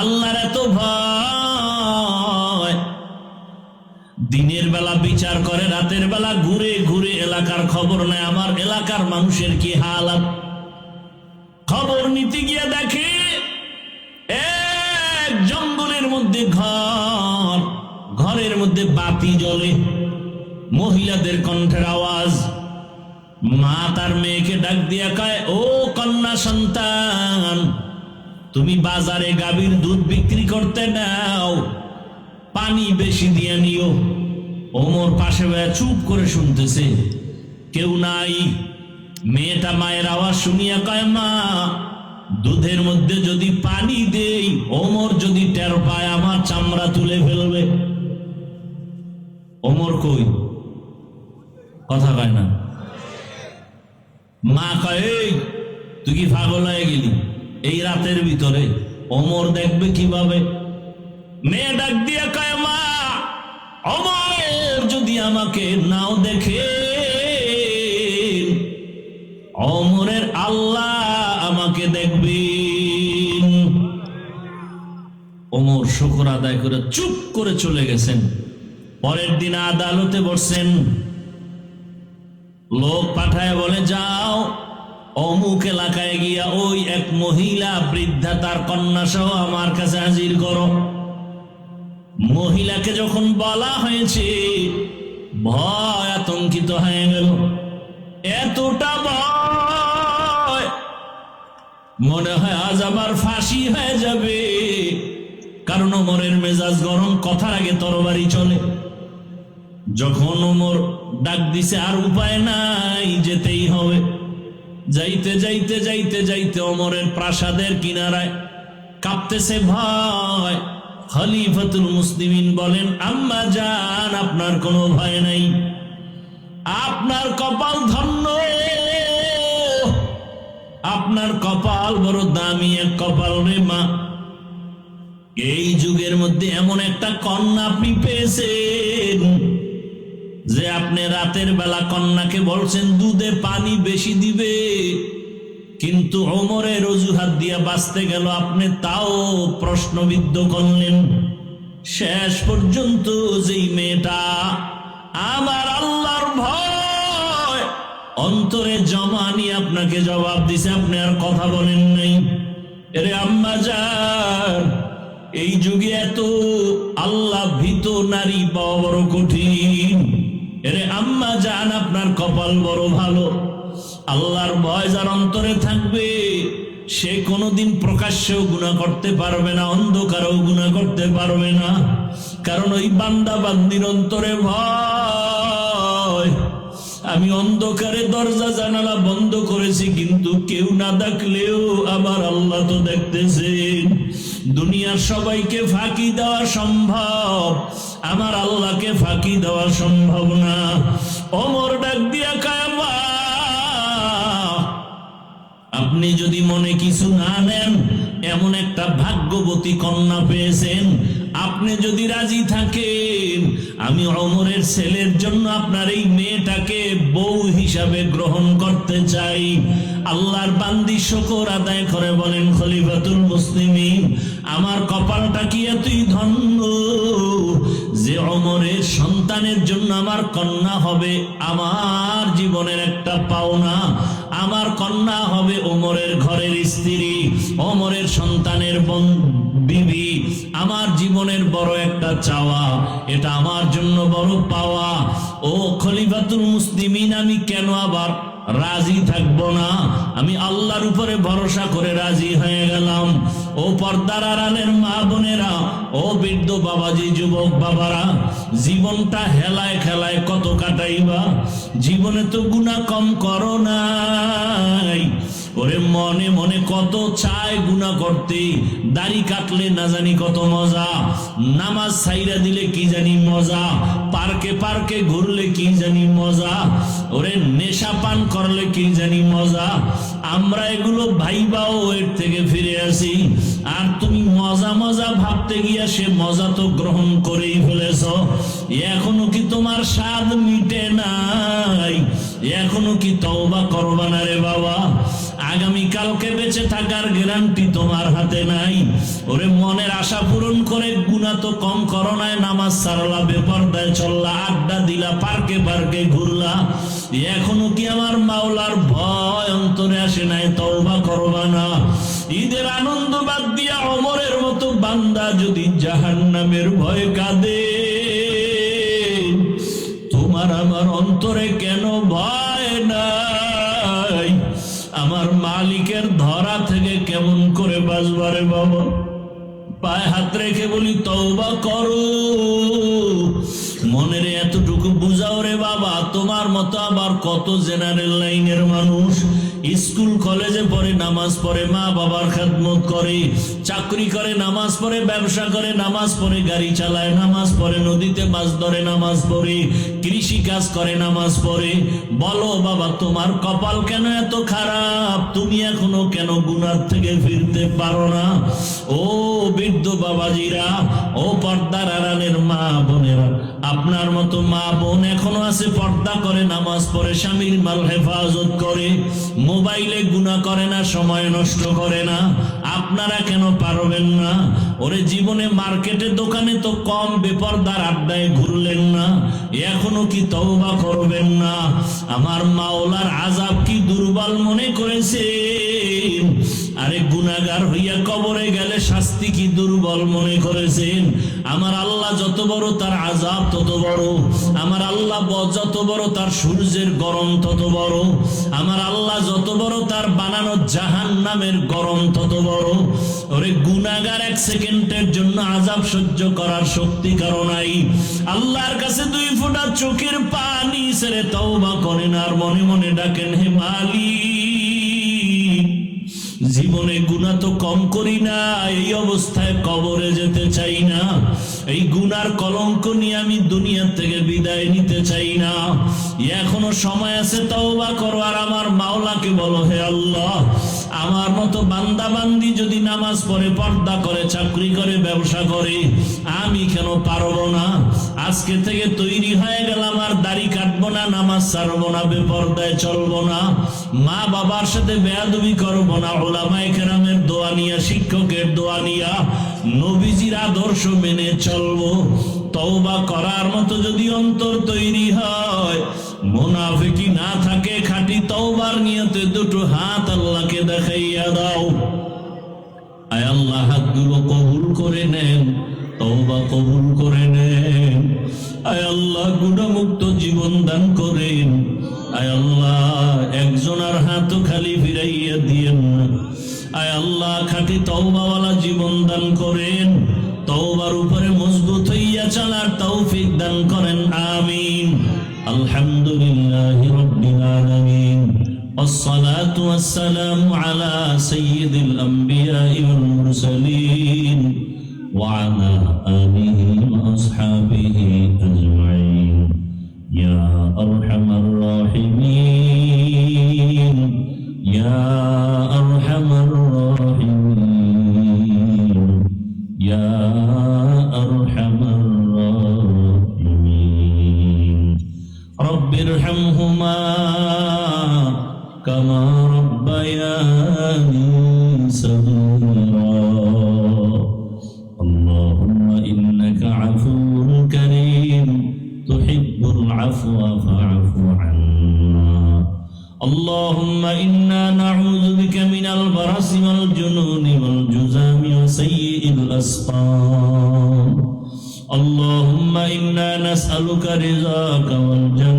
আল্লাহর এত ভয়। দিনের বেলা বিচার করে, রাতের বেলা ঘুরে ঘুরে এলাকার খবর নেয়। আমার এলাকার মানুষের কি হালাত? খবর নিতে গিয়ে দেখে এক জঙ্গলের মধ্যে ঘর, ঘরের মধ্যে বাতি জ্বলে। মহিলাদের কণ্ঠের আওয়াজ। মা তার মেয়েকে ডাক দিয়া কয়, ও কন্যা সন্তান তুমি বাজারে গাভীর দুধ বিক্রি করতে নাও। পানি বেশি দিয়ে নিও। ওমর পাশে চুপ করে শুনতেছে। কেউ নাই। মেয়েটা মায়ের আওয়াজ শুনিয়া কয়, মা, দুধের মধ্যে যদি পানি দেই, ওমর যদি টের পায়, আমার চামড়া তুলে ফেলবে। ওমর কই? কথা কয় না। মা কয় তুই কি পাগল হয়ে গেলি? এই রাতের ভিতরে ওমর দেখবে কীভাবে? মেয়ে ডাক দিয়ে কয়, মা অমর যদি আমাকে নাও দেখে, অমরের আল্লাহ আমাকে দেখবেন। ওমর শুকর আদায় করে চুপ করে চলে গেছেন। পরের দিন আদালতে বসছেন। লোক পাঠায় বলে, যাও অমুক এলাকায় গিয়া ওই এক মহিলা বৃদ্ধা তার কন্যা সহ আমার কাছে হাজির করো। মহিলাকে যখন বলা হয়েছে, ভয় আতঙ্কিত হয়ে গেল। এতটা ভয়, মনে হয় আজ আমার ফাঁসি হয়ে যাবে। কারণ ওমরের মেজাজ গরম, কথার আগে তরবারি চলে। যখন ওমর ডাক দিছে, আর উপায় নাই, যেতেই হবে। যাইতে যাইতে যাইতে যাইতে অমরের প্রাসাদের কিনারায় কাঁপতেছে ভয়। খলিফাতুল মুসলিমিন বলেন, আম্মা যান আপনার কোনো ভয় নাই। আপনার কপাল ধন্য। আপনার কপাল বড় দামি, এক কপাল রে মা। এই যুগের মধ্যে এমন একটা কন্যা আপনি পেয়েছেন। যে আপনি রাতের বেলা কন্যাকে বলছেন, দুধে পানি বেশি দিবে। কিন্তু ওমরের অজুহাত দিয়ে বাঁচতে গেল। আপনি তাও প্রশ্নবিদ্ধ করলেন। শেষ পর্যন্ত যেই মেয়েটা আমার আল্লাহর ভয়, অন্তরে জমা নিয়ে আপনাকে জবাব দিছে। আপনি আর কথা বলেন নাই। এরে আম্মা যান এই যুগে এত আল্লাহ ভীত নারী পাওয়া বড় কঠিন। এরে আম্মা যান আপনার কপাল বড় ভালো। আল্লাহর ভয় যার অন্তরে থাকবে, সে কোনোদিন প্রকাশ্যেও গুণা করতে পারবে না, অন্ধকারেও গুণা করতে পারবে না। কারণ ওই বান্দা বান্দির অন্তরে ভয়। আমি অন্ধকারে দরজা, জানালা বন্ধ করেছি, কিন্তু কেউ না দেখলেও আমার আল্লাহ তো দেখতেছেন। দুনিয়ার সবাইকে ফাঁকি দেওয়া সম্ভব। আমার আল্লাহকে ফাঁকি দেওয়া সম্ভব না। অমর ডাক দিয়া কায়াবা আপনি যদি মনে কিছু না নেন, এমন একটা ভাগ্যবতী কন্যা পেয়েছেন। আপনি যদি রাজি থাকেন আমি অমরের ছেলের জন্য আপনার এই মেয়েটাকে বউ হিসাবে গ্রহণ করতে চাই। আল্লাহর বান্দি শকর আদায় করে বলেন, খলিফাতুল মুসলিমিন, আমার কপালটা কি এতই ধন্য যে অমরের সন্তানের জন্য আমার কন্যা হবে? আমার জীবনের একটা পাওনা। আমার কন্যা হবে ওমরের ঘরের স্ত্রী ওমরের সন্তানের বিবি। আমার জীবনের বড় একটা চাওয়া। এটা আমার জন্য বড় পাওয়া। ও খলিফাতুল মুসলিমিন, আমি কেন আবার রাজি থাকব না? আমি আল্লাহর উপরে ভরসা করে রাজি হয়ে গেলাম। ও পর্দার আড়ালের মা বোনেরা, ও বৃদ্ধ বাবাজি, যুবক বাবারা, জীবনটা হেলায় খেলায় কত কাটাইবা? জীবনে তো গুণা কম করো নাই। ওরে মনে মনে কত চায় গুণা করতে। দাড়ি কাটলে না জানি কত মজা। নামাজ সাইরা দিলে কি জানি মজা। পার্কে পার্কে ঘুরলে কি জানি মজা। ওরে নেশা পান করলে কি জানি মজা। আমরা এগুলো ভাইবাও এর থেকে ফিরে আসি। আর তুমি মজা মজা ভাবতে গিয়া সে মজা তো গ্রহণ করেই ফেলেছ। এখনও কি তোমার স্বাদ মিটে নাই? এখনও কি তওবা করবা না রে বাবা? আগামী কালকে বেঁচে থাকার গ্যারান্টি তোমার হাতে নাই। ওরে মনের আশা পূরণ করে গুণা তো কম করো নাই, নামাজ সারলা, বেপরদায় চললা, আড্ডা দিলা, পার্কে পার্কে ঘুরলা। এখনও কি আমার মাওলার ভয় অন্তরে আসে নাই? তওবা করবা না। ঈদের আনন্দ বাদ দিয়া অমরের মতো বান্দা যদি জাহান নামের ভয় কাঁদে, তোমার আমার অন্তরে কেন ভয় নাই? আমার মালিকের ধরা থেকে কেমন করে বাঁচবারে বাবা? পায়ে হাত রেখে বলি, তওবা করো। মনের এতটুকু বুঝাও রে বাবা, তোমার মতো আবার কত জেনারেল লাইনের মানুষ? স্কুল, কলেজে পড়ে, নামাজ পড়ে, মা বাবার খেদমত করে, চাকরি করে, নামাজ পড়ে, ব্যবসা করে, নামাজ পড়ে, গাড়ি চালায়, নামাজ পড়ে, নদীতে মাছ ধরে, নামাজ পড়ে, কৃষি কাজ করে, নামাজ পড়ে। বলো বাবা, তোমার কপাল কেন এত খারাপ? তুমি এখনও কেন গুনার থেকে ফিরতে পারো না? ও বৃদ্ধ বাবাজিরা, ও পর্দার আড়ালের মা বোনেরা, আপনার মতো মা বোন এখনও আছে, পর্দা করে, নামাজ পড়ে, স্বামীর মাল হেফাজত করে, মোবাইলে গুণা করে না, সময় নষ্ট করে না, আপনারা কেন পারবেন না? ওরে জীবনে মার্কেটে, দোকানে তো কম বেপর্দার আড্ডায় ঘুরলেন না, এখনও কি তওবা করবেন না? আমার মাওলার আজাব কি দুর্বল মনে করেছেন আরে গুনাগার হইয়া কবরে গেলে শাস্তি কি দুর্বল মনে করেছেন? আমার আল্লাহ যত বড় তার আজাব তত বড়। আমার আল্লাহ ব- যত বড় তার সূর্যের গরম তত বড়। আমার আল্লাহ যত বড় তার বানানো জাহান নামের গরম তত বড়। ওরে গুনাগার এক সেকেন্ডের জন্য আজাব সহ্য করার শক্তি কারও নাই। আল্লাহর কাছে দুই ফোঁটা চোখের পানি ছেড়ে তওবা করেন আর মনে মনে ডাকেন, হে মালিক জীবনে গুণা তো কম করি না, এই অবস্থায় কবরে যেতে চাই না। এই গুনার কলঙ্ক নিয়ে আমি দুনিয়া থেকে বিদায় নিতে চাই না। এখনও সময় আছে, তওবা করো। আর আমার মাওলাকে বলো, হে আল্লাহ, আমার মতো বান্দা বান্দি যদি নামাজ পড়ে, পর্দা করে, চাকরি করে, ব্যবসা করে, আমি কেন পারব না? আজকে থেকে তৈরি হয়ে গেলাম, আর দাড়ি কাটবো না, নামাজ ছাড়বো না, বেপর্দায় চলবো না। মা বাবার সাথে বেয়াদবি করব না, ওলামায়ে কেরামের দোয়া নিয়া, শিক্ষকের দোয়া নিয়া, নবীজির আদর্শ মেনে চলবো। তওবা করার মতো যদি অন্তর তৈরি হয় মোনাফিকি না থাকে, খাঁটি তওবার নিয়তে দুটো হাত আল্লাহকে দেখাইয়া দাও। আয় আল্লাহ, হাতগুলো কবুল করে নেন, তওবা কবুল করে নেন। আয় আল্লাহ, গুণামুক্ত জীবন দান করেন। আয় আল্লাহ একজন আর হাত খালি ফিরাইয়া দিয়েন। আয় আল্লাহ, খাঁটি তওবাওয়ালা জীবন দান করেন। তওবার উপরে মজবুত চলার তৌফিক দান করেন আমিন আলহামদুলিল্লাহ রব্বিল আলামিন والصلاة والسلام على سيد الأنبياء والمرسلين وعلى آله وأصحابه أجمعين يا أرحم الراحمين ارحمهما كما ربياني صغيرا. اللهم إنك عفو كريم تحب العفو فاعف عنا. اللهم إنا نعوذ بك من البرص والجنون والجزام وسيء الأسقام. اللهم إنا نسألك رضاك والجنة